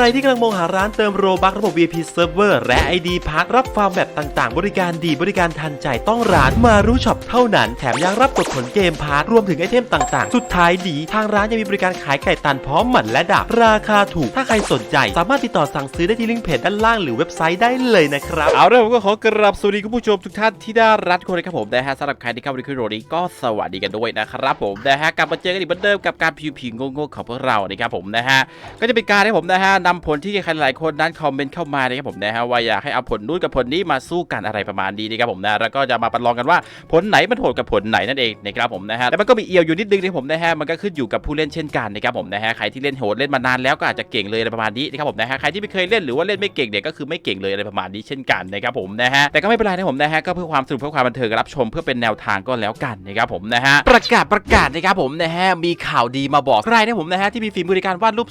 รที่กำลังมองหาร้านเติมโรบักระบบ VIP Server และ ID พักรับฟาร์มแบบต่างๆ บริการดีบริการทันใจต้องร้านมารู้ช็อปเท่านั้น แถมยังรับกดผลเกมพาร์ทรวมถึงไอเทมต่างๆ สุดท้ายดี ทางร้านยังมีบริการขายไก่ตันพร้อมหมันและดาบราคาถูก ถ้าใครสนใจ สามารถติดต่อสั่งซื้อได้ที่ลิงก์เพจด้านล่างหรือเว็บไซต์ได้เลยนะครับ เอาเรื่องผมก็ขอกราบสวัสดีคุณผู้ชมทุกท่านที่ได้รักทุกคนนะครับผมนะฮะสำหรับใครที่เข้ามาในคลิปวิดีโอนี้ก็สวัสดีกันด้วยนะครับผมนะฮะกลับมาเจอกันอีกเหมือนเดิมกับการพิวผิงงงๆของพวกเรานะครับผมนะฮะก็จะเป็นการให้ผมนะฮะนำผลที่ใครหลายคนนั้นคอมเมนต์เข้ามานะครับผมนะฮะว่าอยากให้เอาผลนู้นกับผลนี้มาสู้กันอะไรประมาณนี้นะครับผมนะแล้วก็จะมาประลองกันว่าผลไหนมันโหดกับผลไหนนั่นเองนะครับผมนะฮะแต่มันก็มีเอียวอยู่นิดนึงนะครับผมนะฮะมันก็ขึ้นอยู่กับผู้เล่นเช่นกันนะครับผมนะฮะใครที่เล่นโหดเล่นมานานแล้วก็อาจจะเก่งเลยอะไรประมาณนี้นะครับผมนะฮะใครที่ไม่เคยเล่นหรือว่าเล่นไม่เก่งเนี่ยก็คือไม่เก่งเลยอะไรประมาณนี้เช่นกันนะครับผมนะฮะแต่ก็ไม่เป็นไรนะผมนะฮะก็เพื่อความสนุกเพื่อความบันเทิงรับชมเพื่อเป็นแนวทางก็แล้วกันนะครับผมนะฮะประกาศประกาศนะครับผมนะฮะมีข่าวดีมาบอกใครนะผมนะฮะที่มีฝีมือในการวาดรูป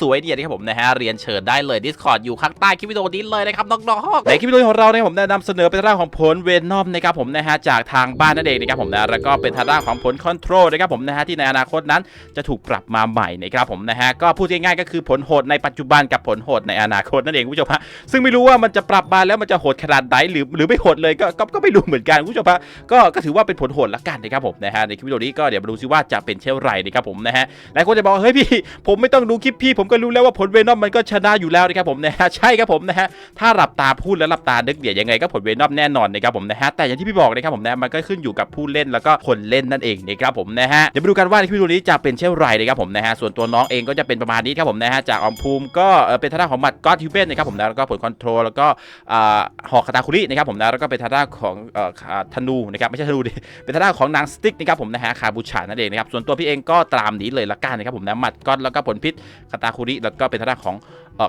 สวยๆเนี่ยนะครับผมนะฮะเรียนเชิญได้เลย Discord อยู่ข้างใต้คลิปวิดีโอนี้เลยนะครับน้องๆในคลิปวิดีโอของเราเนี่ยผมได้นำเสนอเป็นเรื่องของผลเวนอมนะครับผมนะฮะจากทางบ้านนั่นเองนะครับผมนะแล้วก็เป็นทางด้านของผลคอนโทรลนะครับผมนะฮะที่ในอนาคตนั้นจะถูกปรับมาใหม่นะครับผมนะฮะก็พูดง่ายๆก็คือผลโหดในปัจจุบันกับผลโหดในอนาคตนั่นเองคุณผู้ชมฮะซึ่งไม่รู้ว่ามันจะปรับมาแล้วมันจะโหดขนาดไหนหรือหรือไม่โหดเลยก็ก็ก็ไม่รู้เหมือนกันคุณผู้ชมฮะก็ก็ถือว่าเป็นผลโหดละกันนะครับผมนะฮะในคลิปวิดีโอนี้ก็เดี๋ยวมาดูซิว่าจะเป็นเช่นไรนะครับผมนะฮะหลายคนจะบอกเฮ้ยพี่ ผมไม่ต้องดูคลิปพี่ผมก็รู้แล้วว่าผลเวนอมมันก็ชนะอยู่แล้วนะครับผมนะฮะใช่ครับผมนะฮะถ้าหลับตาพูดแล้วหลับตานึกเดี๋ยวยังไงก็ผลเวนอมแน่นอนนะครับผมนะฮะแต่อย่างที่พี่บอกนะครับผมนะมันก็ขึ้นอยู่กับผู้เล่นแล้วก็คนเล่นนั่นเองนะครับผมนะฮะเดี๋ยวมาดูกันว่าในคลิปวิดีโอนี้จะเป็นเช่นไรนะครับผมนะฮะส่วนตัวน้องเองก็จะเป็นประมาณนี้ครับผมนะฮะจากออมภูมิก็เอ่อเป็นทางด้าของมัดก็อดฮิวเบนนะครับผมนะแล้วก็ผลคอนโทรลแล้วก็อ่าหอกคาตาคุรินะครับผมนะแล้วก็เป็นทางด้าของเอ่อธนูนะครับไม่ใช่ธนูดิเป็นทางด้าของนางสติ๊กนะครับผมนะฮะคาบูชานั่นเองนะครับส่วนตัวพี่เองก็ตามนี้เลยละกันนะครับผมนะมัดก้อนแล้วก็ผลพิษคาตาคุริแล้วก็เป็นทางด้าของ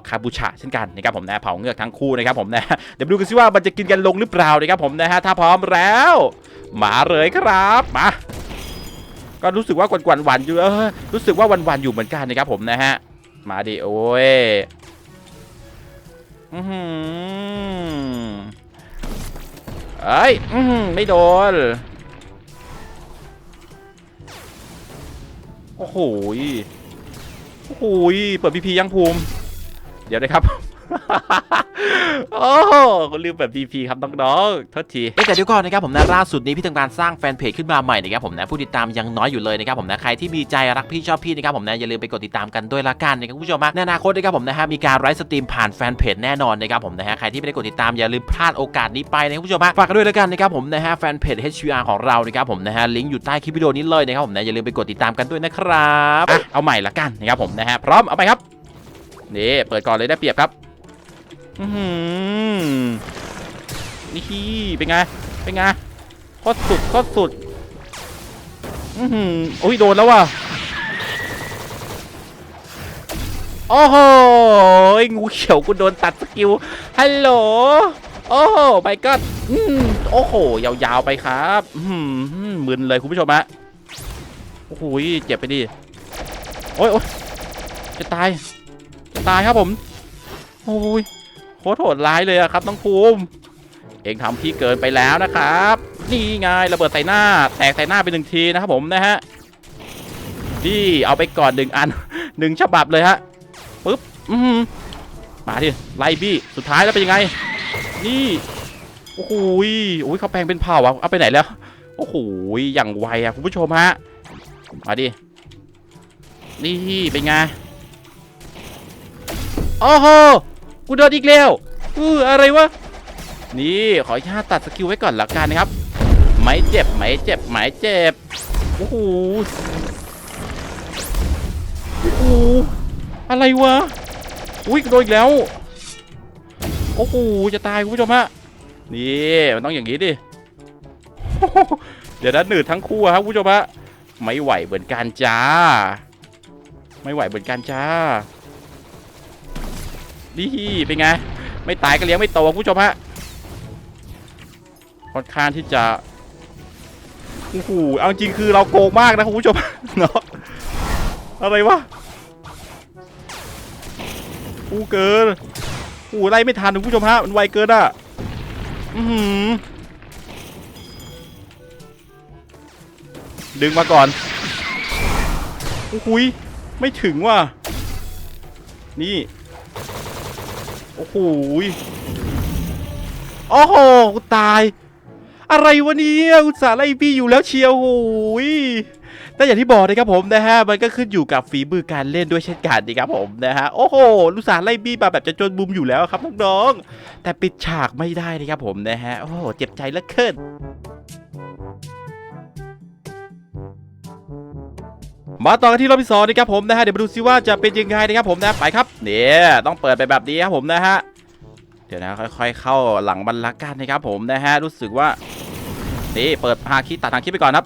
คาบูชาเช่นกันนะครับผมนะเผาเงือกทั้งคู่นะครับผมนะเดี๋ยวดูกันซิว่ามันจะกินกันลงหรือเปล่านะครับผมนะฮะถ้าพร้อมแล้วมาเลยครับมาก็รู้สึกว่ากวนๆหวานอยู่เออรู้สึกว่าวันๆอยู่เหมือนกันนะครับผมนะฮะมาดิโอ้ยอือหือเอ้ยอื้อหือไม่โดนโอ้โหโอ้โหเปิดพีพียังภูมิ เดี๋ยวนะครับ โอ้โหลืมแบบพีพีครับน้องๆโทษทีเอ้ยแต่เดี๋ยวก่อนนะครับผมนะล่าสุดนี้พี่ทำการสร้างแฟนเพจขึ้นมาใหม่นะครับผมนะผู้ติดตามยังน้อยอยู่เลยนะครับผมนะใครที่มีใจรักพี่ชอบพี่นะครับผมนะอย่าลืมไปกดติดตามกันด้วยละกันนะครับคุณผู้ชมฮะในอนาคตนะครับผมนะฮะมีการไลฟ์สตรีมผ่านแฟนเพจแน่นอนนะครับผมนะฮะใครที่ไม่ได้กดติดตามอย่าลืมพลาดโอกาสนี้ไปนะครับคุณผู้ชมฮะฝากกันด้วยละกันนะครับผมนะฮะแฟนเพจ HVR ของเรานะครับผมนะฮะลิงก์อยู่ใต้คลิปวิดีโอนี้เลยนะครับผมนะอย่าลืมไปกดติดตามกันด้วยนะครับอะเอาใหม่ละกันนะครับผมนะฮะพร้อมเอาไปครับ นี่เปิดก่อนเลยได้เปรียบครับอือนี่เป็นไง เป็นไงโคตรสุดโคตรสุด อือหือโอ้ยโดนแล้วว่ะโอ้โหงูเขียวกูโดนตัดสกิล ฮัลโหล โอ้ไปก็อืมโอ้โห ยาวๆไปครับอืมมึนเลยคุณผู้ชมฮะ โอ้โหเจ็บไปดิ โอ้ยโอ้ยจะตาย จะตายครับผม โอ้ยโคตรโหดร้ายเลยครับน้องภูมิ เองทำพี่เกินไปแล้วนะครับ นี่ไงระเบิดใส่หน้า แตกใส่หน้าไปหนึ่งทีนะครับผมนะฮะนี่เอาไปก่อนหนึ่งอันหนึ่งฉบับเลยฮะปึ๊บอืมมาดิไล่บี้สุดท้ายแล้วเป็นยังไง นี่โอ้โหยโอ้ยเขาแปลงเป็นเผ่าอะเอาไปไหนแล้วโอ้โหยอย่างไวอะคุณผู้ชมฮะมาดินี่เป็นไง โอ้โหกูโดนอีกแล้วอืออะไรวะ นี่ขออนุญาตตัดสกิลไว้ก่อนละกันนะครับไม่เจ็บไม่เจ็บไม่เจ็บ โอ้โห โอ้โห อะไรวะ อุ้ยโดนอีกแล้ว โอ้โห จะตายคุณผู้ชมฮะ นี่ มันต้องอย่างนี้ดิ เดี๋ยวนะหนืดทั้งคู่อะครับคุณผู้ชมฮะ ไม่ไหวเหมือนกันจ้า ไม่ไหวเหมือนกันจ้า นี่เป็นไง ไม่ตายก็เลี้ยงไม่โตคุณผู้ชมฮะค่อนข้างที่จะโอ้โหเอาจริงคือเราโกงมากนะคุณผู้ชมเนาะอะไรวะอู้เกินอู้ไล่ไม่ทันคุณผู้ชมฮะมันไวเกินอะอือหือดึงมาก่อนโอ้โหยไม่ถึงว่ะนี่ โอ้โหโอ้โหกูตาย อะไรวะเนี่ยอุตส่าห์ไล่บี้อยู่แล้วเชียวโอ้ยแต่อย่างที่บอกนะครับผมนะฮะมันก็ขึ้นอยู่กับฝีมือการเล่นด้วยเช่นกันนะครับผมนะฮะโอ้โหอุตส่าห์ไล่บี้มาแบบจะจนมุมอยู่แล้วครับน้องๆแต่ปิดฉากไม่ได้นะครับผมนะฮะโอ้โหเจ็บใจเหลือเกิน มาต่อกันที่รอบที่สองนะครับผมนะฮะเดี๋ยวมาดูซิว่าจะเป็นยังไงนะครับผมนะไปครับเนี่ยต้องเปิดไปแบบนี้ครับผมนะฮะเดี๋ยวนะค่อยๆเข้าหลังบรรลักกันนะครับผมนะฮะรู้สึกว่านี่เปิดหาคิดตัดทางคิดไปก่อนครับ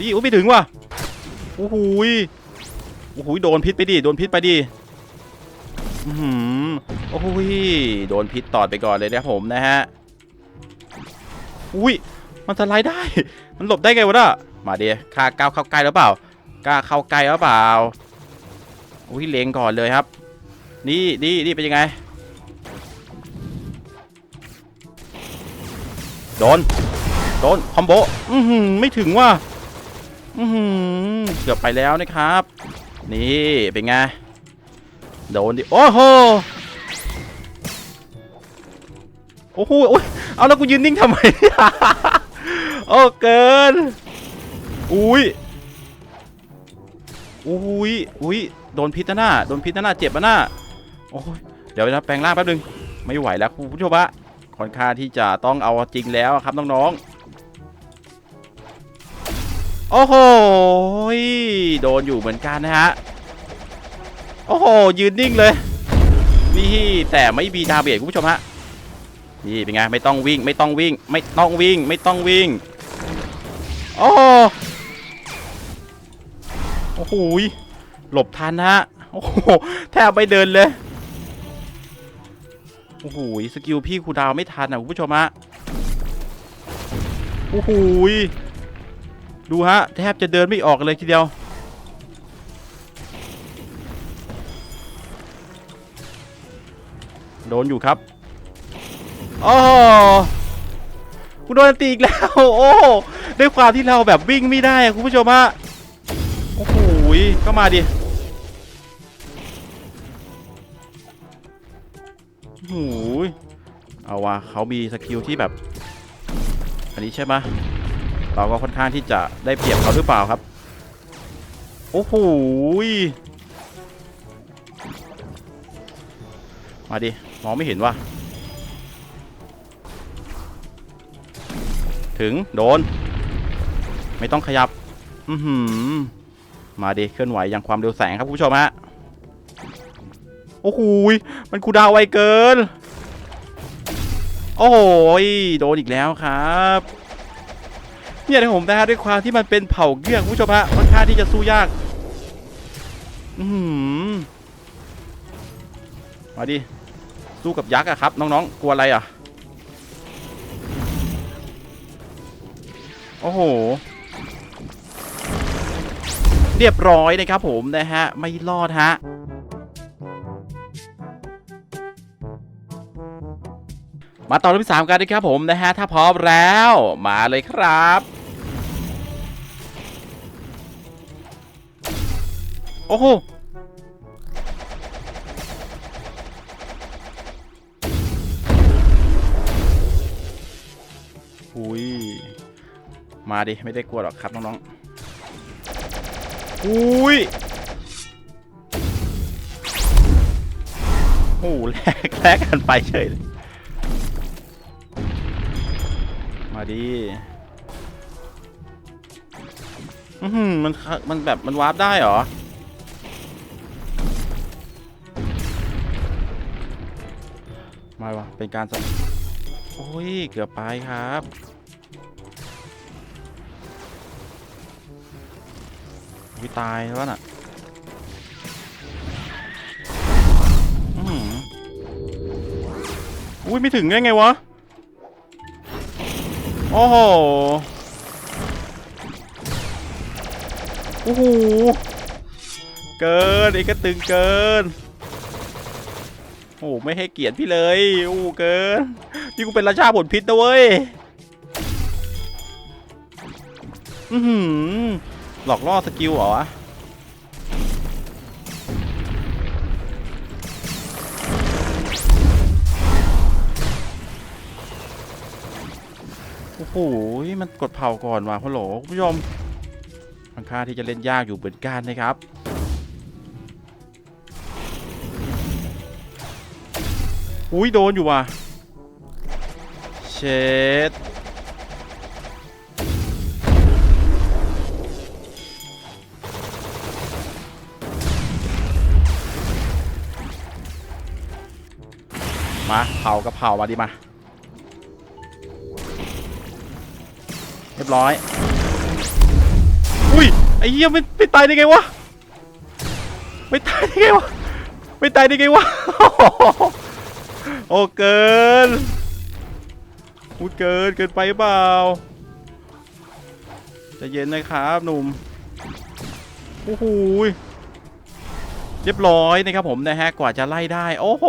นี่อุ้ยไม่ถึงว่ะโอ้โหยโอ้โหโดนพิษไปดิโดนพิษไปดิอือหือโอ้โหยโดนพิษตอดไปก่อนเลยนะครับผมนะฮะอุ้ยมันสไลด์ได้ มันหลบได้ไงวะน่ะมาเดิข้าก้าวเข้าใกล้แล้วเปล่า กล้าเข้าใกล้แล้วเปล่าอุ้ยเลงก่อนเลยครับ นี่นี่นี่เป็นยังไง โดน โดน คอมโบ อือหือไม่ถึงว่ะอือหือเกือบไปแล้วนะครับ นี่ เป็นไง โดนดิ โอ้โห โอ้โหโอ้ยเอาแล้วกูยืนนิ่งทำไม โอ้เกิน อุ้ย อุ้ยอุ้ยโดนพิษนะหน้าโดนพิษนะหน้าเจ็บนะหน้าโอ้ยเดี๋ยวนะแปลงร่างแป๊บนึงไม่ไหวแล้วคุณผู้ชมะค่อนข้างที่จะต้องเอาจริงแล้วครับน้องๆโอ้โหโดนอยู่เหมือนกันนะฮะโอ้โหยืนนิ่งเลย นี่แต่ไม่มีดาเมจคุณผู้ชมฮะนี่เป็นไงไม่ต้องวิ่งไม่ต้องวิ่ง ไม่ต้องวิ่งไม่ต้องวิ่ง โอ้ อ้โหยหลบทันนะฮะโอ้โหแทบไม่เดินเลยโอ้โหสกิลพี่ครูดาวไม่ทันอะคุณผู้ชมฮะโอ้โหดูฮะแทบจะเดินไม่ออกเลยทีเดียวโดนอยู่ครับโอ้กูโดนตีอีกแล้ว โอ้ด้วยความที่เราแบบวิ่งไม่ได้อะคุณผู้ชมฮะ อ้โหก็มาดิโอ้โหยเอาวะเขามีสกิลที่แบบ อันนี้ใช่ไหมเราก็ค่อนข้างที่จะได้เปรียบเขาหรือเปล่าครับ โอ้โหมาดิ มองไม่เห็นว่ะ ถึง โดน ไม่ต้องขยับ อือหือ มาดิเคลื่อนไหวอย่างความเร็วแสงครับคุณผู้ชมฮะโอ้โหมันคูดาวไวเกิน โอ้โหโดนอีกแล้วครับเนี่ยนะผมนะฮะด้วยความที่มันเป็นเผ่าเงือกคุณผู้ชมฮะค่อนข้างที่จะสู้ยากอือหือมาดิสู้กับยักษ์อะครับ น้องๆกลัวอะไรอะโอ้โห เรียบร้อยนะครับผมนะฮะ ไม่รอดฮะมาต่อรอบที่สามกันนะครับผมนะฮะ ถ้าพร้อมแล้วมาเลยครับ โอ้โหหุยมาดิ ไม่ได้กลัวหรอกครับน้องๆ อุ้ยโอ้โหแลกแลกกันไปเฉยเลยมาดิอือหือมันมันแบบมันวาร์ปได้เหรอ มาวะเป็นการสโอ้ย เกือบไปครับ วิตายแล้วน่ะอุ้ยไม่ถึงได้ไงวะ โอ้โห โอ้โห เกินไอ้กระตึงเกิน โอ้ไม่ให้เกียรติพี่เลย โอ้เกินนี่กูเป็นราชาผลพิษนะเว้ย อือหือ หลอกล่อสกิลเหรอวะโอ้โหมันกดเผาก่อนว่ะพะโหลอคุณผู้ชมค่อนข้าที่จะเล่นยากอยู่เหมือนกันนะครับอุ้ยโดนอยู่ว่ะ เช็ด มาเผากับเผามาดิมา เรียบร้อย อุ้ย ไอ้เหี้ยไม่ไม่ตายได้ไงวะ ไม่ตายได้ไงวะ ไม่ตายได้ไงวะ โอ้เกินพูดเกินเกินไปเปล่าจะเย็นนะครับหนุ่มโอ้โห เรียบร้อยนะครับผมนะฮะกว่าจะไล่ได้ โอ้โห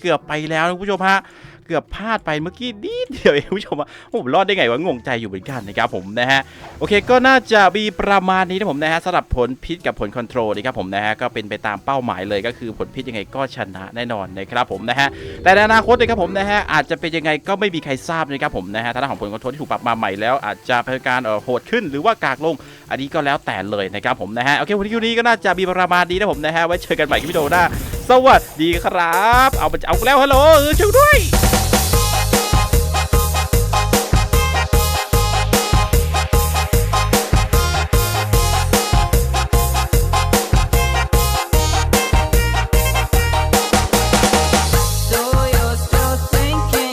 เกือบไปแล้วนะคุณผู้ชมฮะ เกือบพลาดไปเมื่อกี้นิดเดียวเองคุณผู้ชมอะโอ้ผมรอดได้ไงวะงงใจอยู่เหมือนกันนะครับผมนะฮะโอเคก็น่าจะมีประมาณนี้นะผมนะฮะสำหรับผลพิษกับผลคอนโทรลนะครับผมนะฮะก็เป็นไปตามเป้าหมายเลยก็คือผลพิษยังไงก็ชนะแน่นอนนะครับผมนะฮะแต่ในอนาคตนะครับผมนะฮะอาจจะเป็นยังไงก็ไม่มีใครทราบนะครับผมนะฮะทางด้าของผลคอนโทรลที่ถูกปรับมาใหม่แล้ว อาจจะเป็นการโหดขึ้นหรือว่ากากลง อันนี้ก็แล้วแต่เลยนะครับผมนะฮะโอเควันนี้ก็น่าจะมีประมาณนี้นะผมนะฮะไว้เจอกันใหม่คลิปวิดีโอหน้าสวัสดีครับ เอาไปเอาแล้วฮัลโหลช่วยด้วย